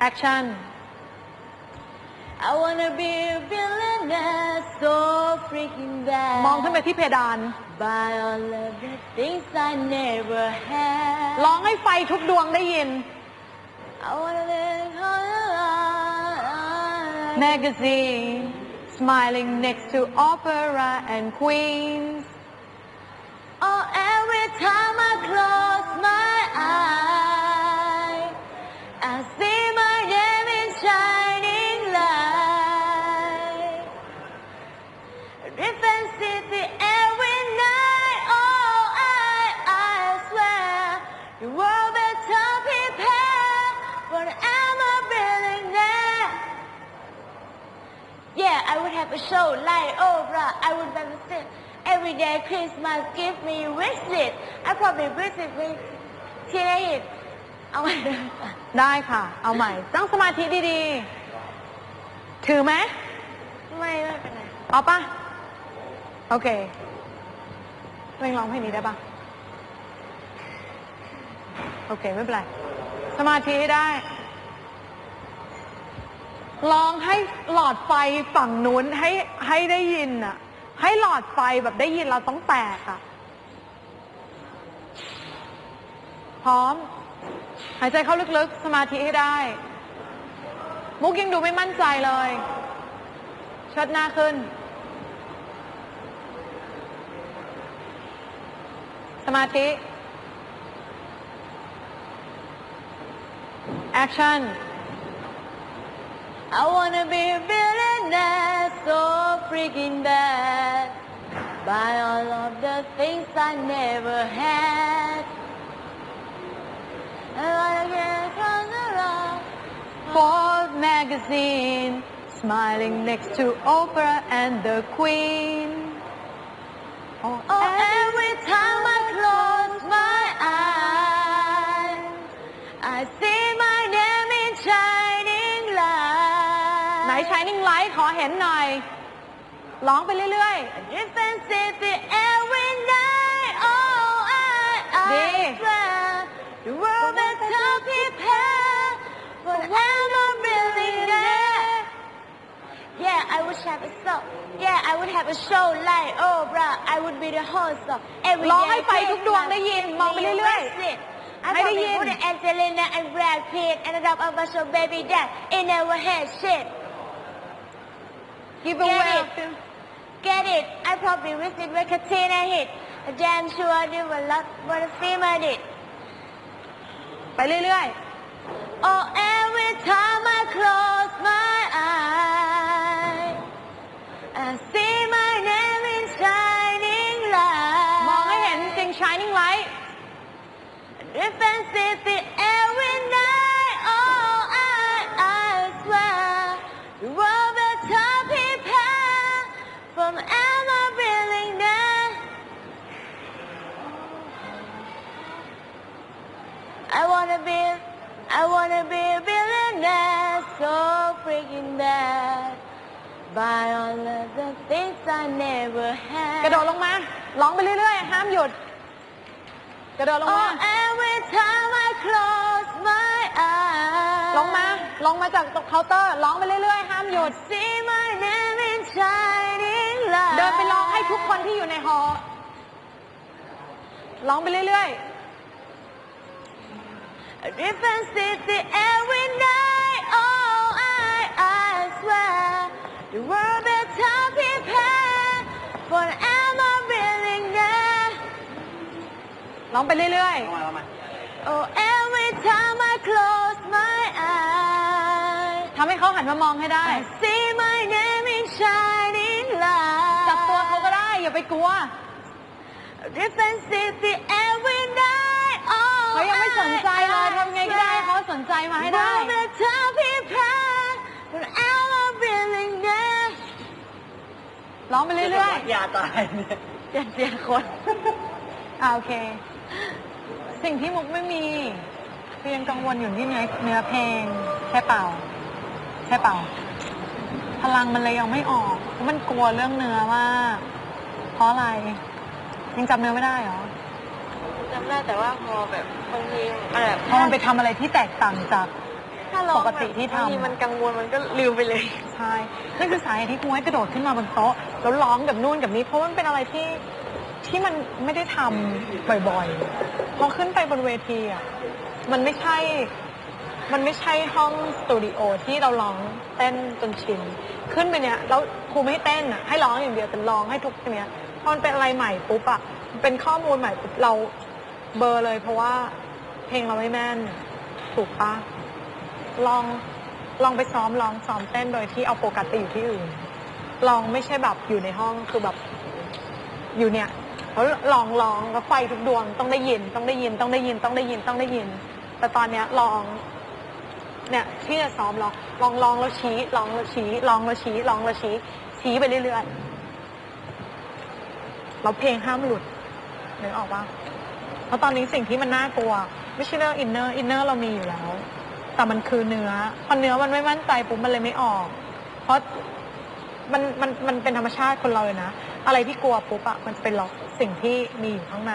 action I wanna be a billionaire so freaking bad มองขึ้นไปที่เพดาน Buy all of the things I never had ร้องให้ไฟทุกดวงได้ยิน I wanna live all alone magazine smiling next to opera and queens I probably visit with teenage. เอาไว้ได้ค่ะ เอาใหม่ ตั้งสมาธิดีๆ ถือไหม ไม่ไม่เป็นไรเอาปะโอเคเพลงร้องเพลงนี้ได้ปะโอเค ไม่เป็นไร สมาธิให้ได้ลองให้หลอดไฟฝั่งนู้นให้ให้ได้ยินอะให้หลอดไฟแบบได้ยินเราต้องแตกอะ พร้อม หายใจเข้าลึกๆ สมาธิให้ได้ มุกยังดูไม่มั่นใจเลยเชิดหน้าขึ้น สมาธิ action I wanna be a billionaire so freaking bad. Buy all of the things I never had. Forbes magazine smiling next to Oprah and the Queen oh, Oh, and- every time I close my eyes, I see my name in shining ไหน light. Shining Light ขอเห็นหน่อย ร้องไปเรื่อย A different city every night. Oh, I, I Đi. swear the world Yeah, I would have a show. Yeah, I would have a show like Oprah. I would be the host of every ร้องให้ day ไฟทุกดวงได้ยินมองไปเรื่อยๆ I ให้ได้ยิน probably put Angelina and Brad Pitt and up of a show baby that it never had shit. ๆ give Get away it. Get it? I probably visit where Katina hit. I'm damn sure I do a lot what a film I did. ไปเรื่อย Oh, every time I close see my name in shining ๆ มองให้เห็น light. จริง Shining Light Different city every night. Oh, I, I swear the world better prepare from I'm a billionaire. I wanna be, I wanna be a billionaire so freaking bad. Buy I never กระโด had. ดลงมา ร้องไปเรื่อยๆ ห้ามหยุด กระโดดลงมา Oh, every time I close my eyes. ลงมา ลงมาจากตรงเคาน์เตอร์ ร้องไปเรื่อยๆ ห้ามหยุด See my name in shining light. เดินไปร้องให้ทุกคนที่อยู่ในหอ ร้องไปเรื่อย A different city every ร้องไปเรื่อย Oh, every time I close my eyes, ๆทำให้เขาหันมามองให้ได้ I see my name in shining จับตัวเขาก็ light. ได้ อย่าไปกลัว A different city every night. Oh, เขายังไม่สนใจเลย I, ทำไงก็ได้ให้เขาสนใจมาให้ได้ World better prepare for I'm a billionaire. ร้องไปเรื่อยยาตายเนี่ยอย่าเสียคนๆอ่าโอเค สิ่งที่มุกไม่มีคือยังกังวลอยู่ที่เนื้อเนื้อเพลงแค่เป่าแค่เป่า พลังมันเลยยังไม่ออกเพราะมันกลัวเรื่องเนื้อมากเพราะอะไร ยังจำเนื้อไม่ได้เหรอจำได้แต่ว่าพอแบบบางทีมันแบบพอมันไปทำอะไรที่แตกต่างจาก ถ้าถ้าร้องปกติที่ทำ บางทีมันกังวลมันก็ลืมไปเลย ใช่นั่นคือสาเหตุที่ครูให้กระโดดขึ้นมาบนโต๊ะแล้วร้องกับนู่นกับนี้เพราะว่ามันเป็นอะไรที่ ที่มันไม่ได้ทำบ่อยๆ พอขึ้นไปบนเวทีอะมันไม่ใช่ มันไม่ใช่ห้องสตูดิโอที่เราร้องเต้นจนชิน ขึ้นไปเนี้ยแล้วครูไม่ให้เต้นอะให้ร้องอย่างเดียวแต่ร้องให้ทุกเนี้ยพอมันเป็นอะไรใหม่ปุ๊บอะเป็นข้อมูลใหม่ปุ๊บเราเบอร์เลย เพราะว่าเพลงเราไม่แม่นถูกปะลองลองไปซ้อมลองซ้อมเต้นโดยที่เอาโฟกัสไปอยู่ที่อื่น ลองไม่ใช่แบบอยู่ในห้องคือแบบอยู่เนี่ย แล้วลองลองแล้วไฟทุกดวงต้องได้ยิน ต้องได้ยิน ต้องได้ยิน ต้องได้ยิน ต้องได้ยิน แต่ตอนเนี้ยลอง เนี่ยที่จะซ้อมลอง ลองลองแล้วชี้ ลองแล้วชี้ ลองแล้วชี้ ลองแล้วชี้ ชี้ไปเรื่อยๆแล้วเพลงห้ามหลุดนึกออกปะเพราะตอนนี้สิ่งที่มันน่ากลัว ไม่ใช่เรื่องอินเนอร์ อินเนอร์เรามีอยู่แล้ว แต่มันคือเนื้อ พอเนื้อมันไม่มั่นใจปุ๊บมันเลยไม่ออก เพราะ มันมันมันเป็นธรรมชาติคนเราเลยนะ อะไรที่กลัวปุ๊บอะมันจะเป็นล็อกสิ่งที่มีอยู่ข้างใน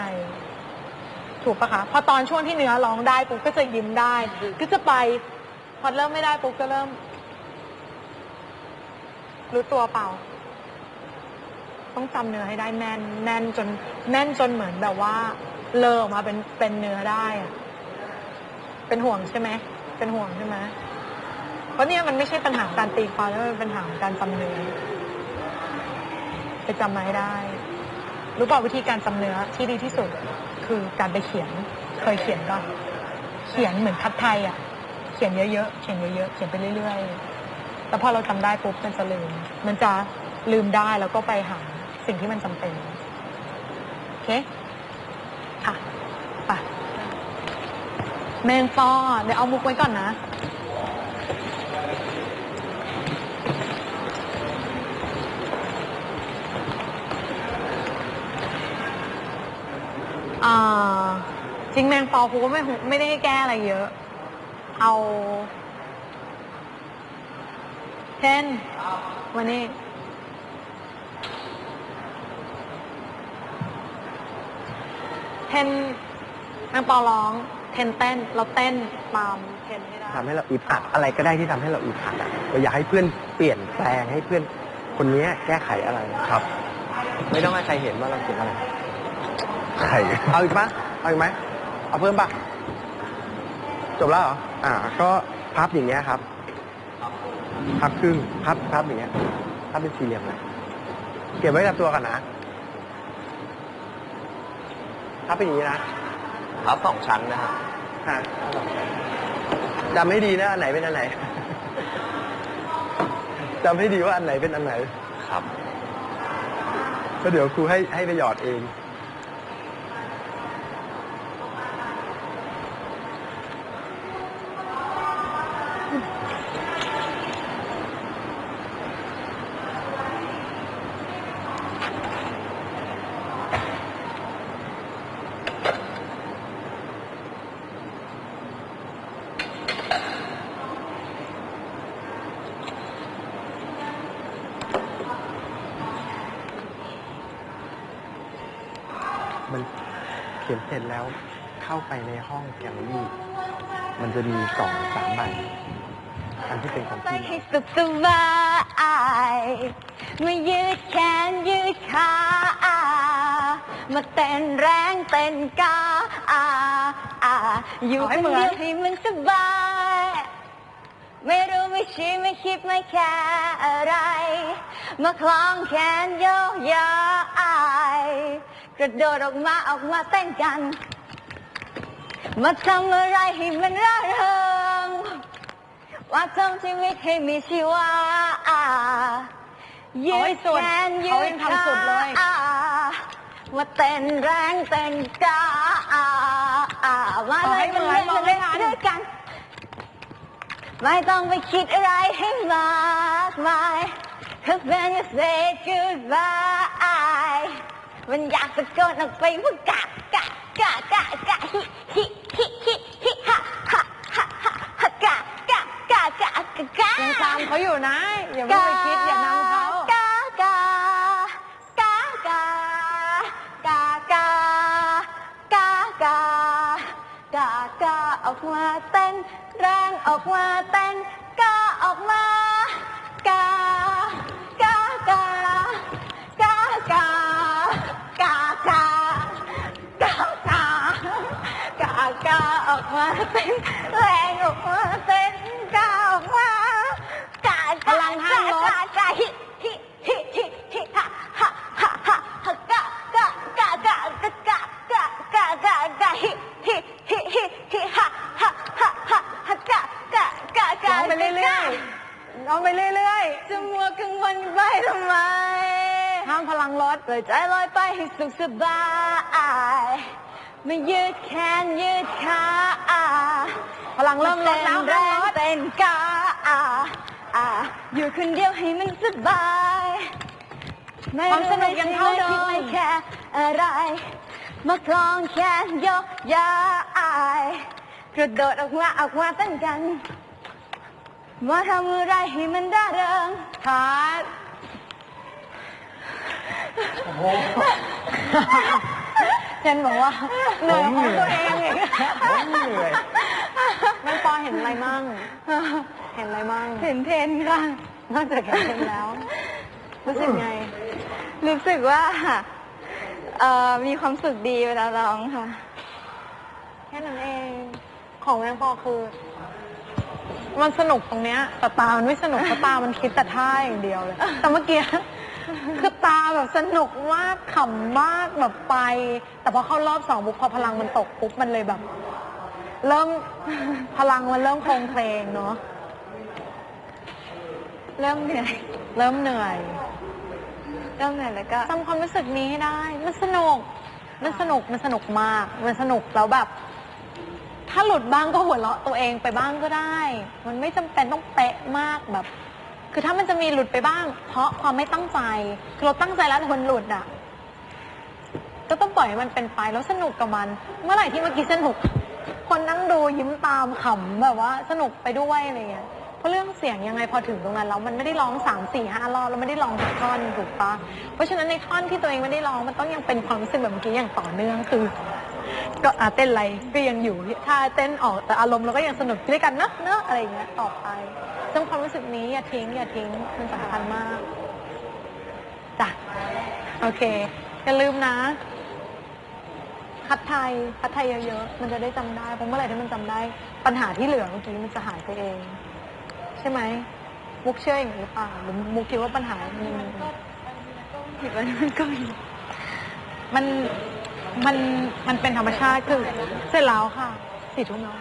ถูกปะคะพอตอนช่วงที่เนื้อร้องได้ปุ๊บก็จะยิ้มได้ ก็จะไปพอเริ่มไม่ได้ปุ๊บก็เริ่ม รู้ตัวเปล่า ต้องจำเนื้อให้ได้แม่นแน่นจนแน่นจนเหมือนแบบว่า เลอออกมาเป็นเป็นเนื้อได้อะเป็นห่วงใช่ไหมเป็นห่วงใช่ไหม เพราะเนี่ยมันไม่ใช่ปัญหาการตีความแล้วมันเป็นปัญหาการจำเนื้อไปจำมาให้ได้ รู้เปล่าวิธีการจำเนื้อที่ดีที่สุดคือการไปเขียน เคยเขียนก็เขียนเหมือนคัดไทยอะ เขียนเยอะๆ เขียนเยอะๆ เขียนไปเรื่อยๆ แล้วพอเราจำได้ปุ๊บมันจะลืม มันจะลืมได้แล้วก็ไปหาสิ่งที่มันจำเป็น โอเค ค่ะ ไป แมงปอเดี๋ยวเอามุกไว้ก่อนนะ จริงแมงปอครูก็ไม่ไม่ได้ให้แก้อะไรเยอะ เอาเทนวันนี้ เทนแมงปอร้อง เทนเต้น เราเต้นตามเทนให้ได้ทำให้เราอึดอัดอะไรก็ได้ที่ทำให้เราอึดอัดอะเราอยากให้เพื่อนเปลี่ยนแปลงให้เพื่อนคนนี้แก้ไขอะไรครับ ไม่ต้องให้ใครเห็นว่าเราเขียนอะไร ไข่ เอาอีกปะเอาอีกไหม เอาเพิ่มปะจบแล้วเหรอ อ่า ก็พับอย่างเงี้ยครับ พับครึ่ง พับ พับอย่างเงี้ย พับเป็นสี่เหลี่ยมเลยเก็บไว้กับตัวกันนะพับเป็นอย่างนี้นะ พับสองชั้นนะครับฮะจำให้ดีนะ อันไหนเป็นอันไหน จำให้ดีว่าอันไหนเป็นอันไหน ครับ ก็เดี๋ยวครูให้ให้ไปหยอดเอง ขียนเสร็จแล้วเข้าไปในห้องแกลเลอรี่ มันจะมีสองสามใบอันที่เป็นของไปพี่ให้สุขสบายมายืดแขนยืดขามาเต้นแรงเต้นกาอาอาอยู่คนเดียวให้มันสบาย ไม่รู้ไม่ชี้ไม่คิดไม่แค่อะไร มาคล้องแขนโยกย้าย ระโดดออกมาออกมาเต้นกัน มาทำอะไรให้มันร่าเริงว่าทำชีวิตให้มีชีวายืดสุดแขนเขายืดงทำสุดเลยขามาเต้นแรงเต้นกามาเลยมืมาอนเลยมอมางเล่นด้วยกัน ไม่ต้องไปคิดอะไรให้มากมายแค่เป็น you say goodbye มันอยากตะโกนออกไปว่ากะกะกะกะกะฮิฮิฮิฮิฮิฮะฮะฮะฮะฮะกะกะกะกะกะกะยังตามเขาอยู่นะ อย่าเพิ่งไปคิดอย่านำเขากากากากากากากากากากาออกมาเต้นแรงออกมาเต้นกาออกมา มาเต้นแรงออกมาเต้นกาออกมากาพลังห้ามลดกากาฮิฮิฮิฮิฮิฮะฮะฮะฮะฮะกากากากากากากากากากาฮิฮิฮิฮิฮิฮะฮะฮะฮะฮะกากากาการ้องไปเรื่อยๆร้องไปเรื่อยจะมัวกังวลไปทำไมห้ามพลังลดปล่อยใจลอยไปให้สุขสบาย ไม่ยืดแขนยืดขา ลังเริ่มลดแล้วแรเริ่มงลดเต้นกาอ่าอ่าอยู่คนเดียวให้มันสบายไม่ความสนุกยังเท่าเดิมคิไม่แค่อะไร มาคลองแขนยกยาอายกระโดดออกมาออกมาเต้นกัน มาทำอะไรให้มันร่าเริงคัดเจนบอกว่าเหนื่อยของตัวเองอีกผมเหนื่อยแม่ปอเห็ นอะไรมั่ง เห็นอะไรมั่ง เห็นเทรนด์ค่ะ นอกจากเห็นเทรนแล้ว รู้สึกไง รู้สึกว่าเอ่อมีความสุขดีเวลาร้องค่ะ แค่นั้นเอง ของแมงปอคือ มันสนุกตรงเนี้ย แต่ตา มันไม่สนุกเพราะตา มันคิดแต่ท่าอย่างเดียวเลย แต่เมื่อกี้คือตาแบบสนุกมากขำมากแบบไป แต่พอเข้ารอบสองปุ๊บพอพลังมันตกปุ๊บมันเลยแบบ เริ่ม พลังมันเริ่มโคลงเพลงเนาะเริ่มเหนื่อย เริ่มเหนื่อยเริ่มเหนื่อยแล้วก็จำความรู้สึกนี้ให้ได้ มันสนุก มันสนุก มันสนุกมาก มันสนุกแล้วแบบ ถ้าหลุดบ้างก็หัวเราะตัวเองไปบ้างก็ได้ มันไม่จำเป็นต้องเป๊ะมากแบบ คือถ้ามันจะมีหลุดไปบ้าง เพราะความไม่ตั้งใจ คือเราตั้งใจแล้วแต่มันหลุดอะ ก็ต้องปล่อยให้มันเป็นไปแล้วสนุกกับมัน เมื่อไหร่ที่เมื่อกี้สนุก คนนั่งดูยิ้มตามขำแบบว่าสนุกไปด้วยอะไรเงี้ย เพราะเรื่องเสียงยังไงพอถึงตรงนั้นแล้วมันไม่ได้ร้องสามสี่ห้ารอบแล้วไม่ได้ร้องทุกท่อนถูกปะเพราะฉะนั้นในท่อนที่ตัวเองไม่ได้ร้องมันต้องยังเป็นความรู้สึกแบบเมื่อกี้อย่างต่อเนื่องคือ ก็อะเต้นอะไรก็ยังอยู่ถ้าเต้นออกแต่อารมณ์เราก็ยังสนุกด้วยกันเนอะเนอะอะไรอย่างเงี้ยต่อไปซึ่งความรู้สึกนี้อย่าทิ้งอย่าทิ้งมันสำคัญมากจ้ะโอเคอย่าลืมนะ คัดไทยคัดไทยเยอะๆ มันจะได้จำได้เพราะเมื่อไหร่ที่มันจำได้ ปัญหาที่เหลือเมื่อกี้มันจะหายไปเอง ใช่ไหม มุกเชื่ออย่างนี้หรือเปล่าหรือมุกคิดว่าปัญหามันผิดวันมันก็มีมันมันมันเป็นธรรมชาติคือเสร็จแล้วค่ะสี่ทุ่มแล้ว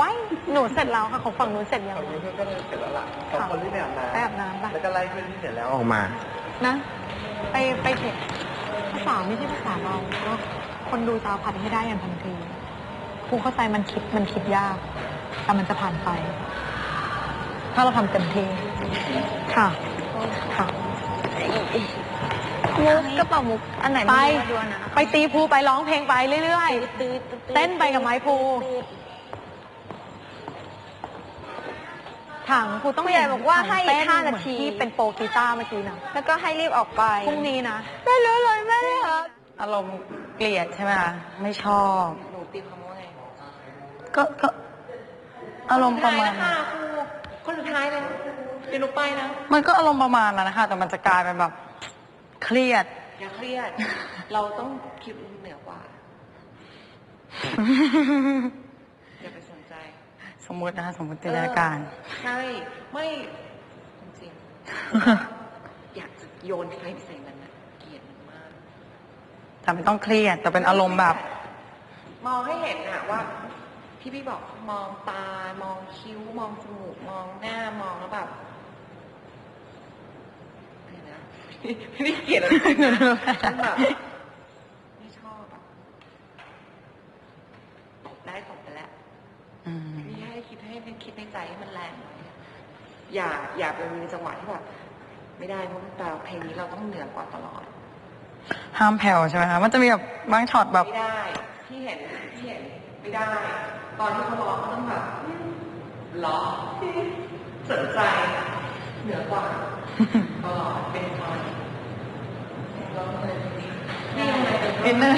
ว้ายหนูเสร็จแล้วค่ะของฝั่งหนูเสร็จยังฝั่งนี้เพื่อนก็เสร็จแล้วล่ะสองคนที่ไปอาบน้ำไปอาบน้ำปะแล้วก็ไล่เพื่อนที่เสร็จแล้วออกมา นะ ไปไปเถอะภาษาไม่ใช่ภาษาเราเนอะ คนดูจะเอาพันให้ได้อย่างทันทีครูเข้าใจมันคิดมันคิดยาก แต่มันจะผ่านไป ถ้าเราทำเต็มที่ค่ะ ค่ะมุกกระเป๋ามุกอันไหนไปมีมาดูนะไปตีภูไปร้องเพลงไปเรื่อยๆ เต้นไปกับไม้ภูถังครูต้องผู้ใหญ่บอกว่าให้เต้นห้านาเหมือทีที่เป็นโปรกีตาร์เมื่อกี้นะแล้วก็ให้รีบออกไปพรุ่งนี้นะ ไม่รู้เลยแม่ครับอารมณ์ เกลียดใช่ไหมคะไม่ชอบ หนูตีคำว่าไงก็ก็อารมณ์ประมาณครูคนสุดท้ายเลยนะเดี๋ยวหนูไปนะ มันก็อารมณ์ประมาณนั้นนะคะ แต่มันจะกลายเป็นแบบ เครียด อย่าเครียด เราต้องคิดเหนือกว่า อย่าไปสนใจสมมุตินะคะสมมติจินตนาการ เออใช่ ไม่จริงๆอยากจะโยนใครใส่มันนะเกลียดมันมาก แต่ไม่ต้องเครียด แต่เป็นอารมณ์แบบ มองให้เห็นอะว่าที่พี่บอกมองตา มองคิ้ว มองจมูก มองหน้ามองแล้วแบบอะไรนะไม่ได้เกลียดอะไรนะมันแบบไม่ชอบอะตบได้ตบไปแล้วอืมพี่ให้คิดให้คิดในใจให้มันแรงหน่อยอย่า อย่าไปมีจังหวะที่แบบไม่ได้เพราะแต่เพลงนี้เราต้องเหนือกว่าตลอด ห้ามแผ่วใช่ไหมคะ มันจะมีแบบบางช็อตแบบ ไม่ได้ ที่เห็นที่เห็นไม่ได้ ตอนที่เขาร้องเขาต้องแบบร้องสนใจ เหนือกว่าตลอดเป็นตอนร้องเลยนี่ยังไงเป็นนิดนึง